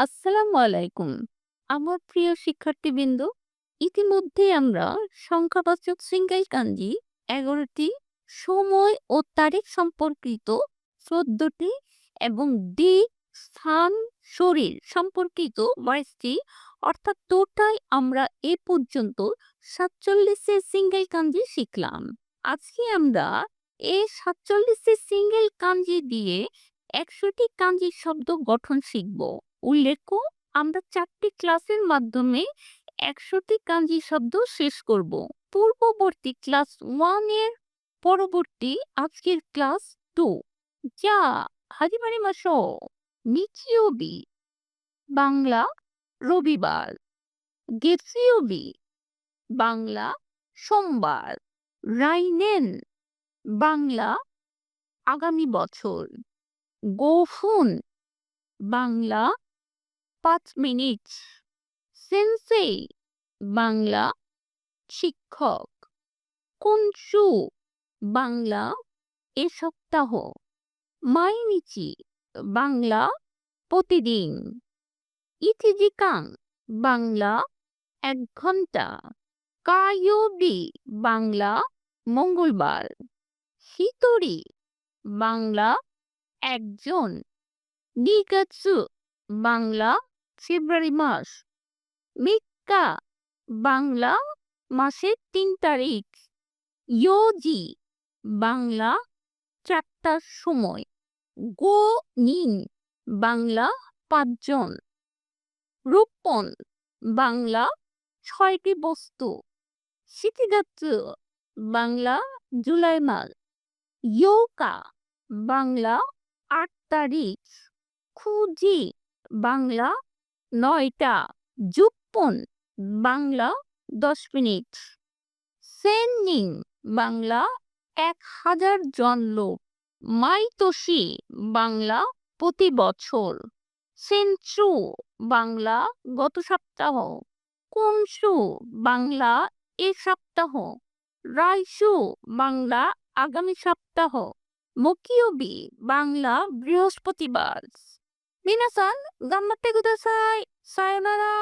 আসসালামু আলাইকুম। আমার প্রিয় শিক্ষার্থীবৃন্দ, ইতিমধ্যে আমরা সংখ্যাবাচক সিঙ্গেল কাঞ্জি ১১ টি, সময় ও তারিখ সম্পর্কিত ১৪ টি এবং দিক, স্থান, শরীর সম্পর্কিত ২২ টি অর্থাৎ টোটাল আমরা এ পর্যন্ত ৪৭ টি সিঙ্গেল কাঞ্জি শিখলাম। আজকে আমরা এই ৪৭ টি সিঙ্গেল কাঞ্জি দিয়ে ১০০ টি কাঞ্জি শব্দ গঠন শিখব। উল্লেখ্য, আমরা চারটি ক্লাসের মাধ্যমে একশোটি কাঞ্জি শব্দ শেষ করব। পূর্ববর্তী ক্লাস 1 এর পরবর্তী আজকের ক্লাস টু, যা হাজিমারিমাশো নিচিওবি বাংলা রবিবার গেসিওবি বাংলা সোমবার, রাইনেন, বাংলা আগামী বছর গোফুন, বাংলা পাঁচ মিনিট। সেন্সেই, বাংলা শিক্ষক। কুনসু, বাংলা এ সপ্তাহ। মাইনিচি, বাংলা প্রতিদিন। ইতিজিকাং, বাংলা এক ঘণ্টা কায়োবি বাংলা মঙ্গলবার। হিতরি বাংলা একজন নিগাৎসু বাংলা ফেব্রুয়ারি মাস। মিক্কা বাংলা মাসের তিন তারিখ। ইয়োজি বাংলা চারটার সময়। গো নিন বাংলা পাঁচজন। রূপন বাংলা ছয়টি বস্তু। শীতিগাত্র বাংলা জুলাই মাস। ইয়োকা বাংলা তারিখ খুজি বাংলা নয়টা জুপ্পন বাংলা দশ মিনিট। সেননিং বাংলা এক হাজার জন লোক। মাইতোশি বাংলা প্রতি বছর। সেনচু বাংলা গত সপ্তাহ। কুনসু বাংলা এ সপ্তাহ। রাইসু বাংলা আগামী সপ্তাহ। মকিওবি বাংলা বৃহস্পতিবার মিনাসান গাম্মাতে কুদাসাই সায়োনারা